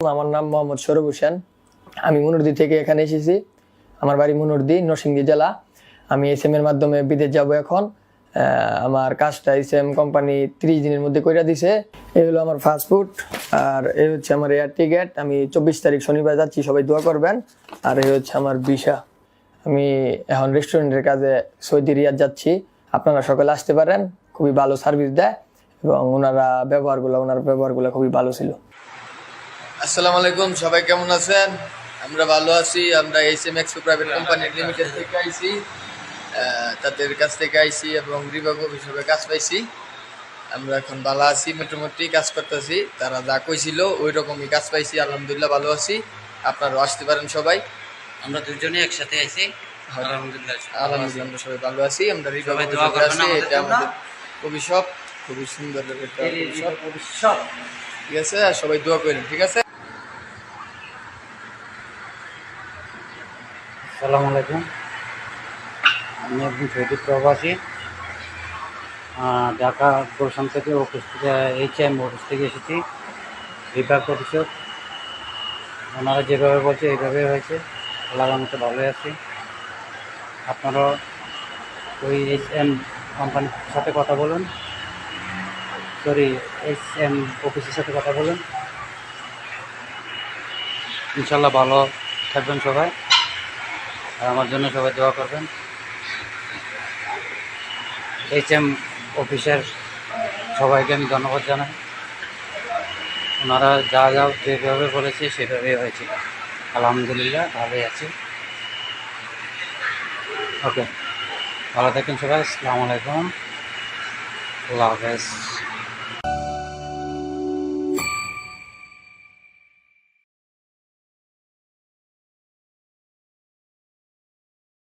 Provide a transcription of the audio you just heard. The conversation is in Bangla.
আমার নাম মোহাম্মদ সৌরভ হোসেন। আমি মুনুরদি থেকে এখানে এসেছি। আমার বাড়ি মুনুরদি, নরসিংদী জেলা। আমি এস এর মাধ্যমে বিদেশ যাব এখন। আমার কাজটা এস এম কোম্পানি ত্রিশ দিনের মধ্যে কইরা দিছে। এই হলো আমার ফাস্টফুড আর এই হচ্ছে আমার এয়ার টিকেট। আমি চব্বিশ তারিখ শনিবার যাচ্ছি, সবাই দোয়া করবেন। আর এই হচ্ছে আমার ভিসা। আমি এখন রেস্টুরেন্টের কাজে সৌদি রিয়াদ যাচ্ছি। আপনারা সকালে আসতে পারেন, খুবই ভালো সার্ভিস দেয় এবং ওনারা ব্যবহারগুলো, ওনার ব্যবহারগুলো খুবই ভালো ছিল। আসসালামু আলাইকুম সবাই কেমন আছেন? আমরা ভালো আছি আমরা H M X private company limited থেকে আইছি তাদের কাছ থেকে আইছি এবং বিভাগ হিসেবে কাজ পাইছি। আমরা এখন ভালো আছি মোটামুটি কাজ করতেছি। তারা যা কইছিল ওই রকমই কাজ পাইছি আলহামদুলিল্লাহ ভালো আছি। আপনারাও আসতে পারেন সবাই। আমরা দুজনে একসাথে আইছি। আলহামদুলিল্লাহ আলহামদুলিল্লাহ আমরা সবাই ভালো আছি। আমরা রিভাগ আছি এটা আমাদের কবি শপ খুবই সুন্দর একটা ঠিক আছে সবাই দোয়া করেন ঠিক আছে? আসসালামু আলাইকুম। আমি একজন সৌদি প্রবাসী। ঢাকা গুলশান থেকে অফিস থেকে এইচ এম অফিস থেকে এসেছি। বিভাগ পরিষদ। ওনারা যেভাবে বলছে, এইভাবে হয়েছে। আল্লাহর মতো ভালোই আছি। আপনারা ওই এইচ এম কোম্পানির সাথে কথা বলুন। সরি এইচ এম অফিসের সাথে কথা বলুন। ইনশাল্লাহ ভালো থাকবেন সবাই। আর আমার জন্য সবাই দোয়া করবেন। এইচ এম অফিসের সবাইকে আমি ধন্যবাদ জানাই। ওনারা যা যা যেভাবে বলেছে সেভাবেই হয়েছে। আলহামদুলিল্লাহ, ভালোই আছি। ওকে, ভালো থাকেন সবাই, আসসালামু আলাইকুম। আল্লাহ হাফেজ।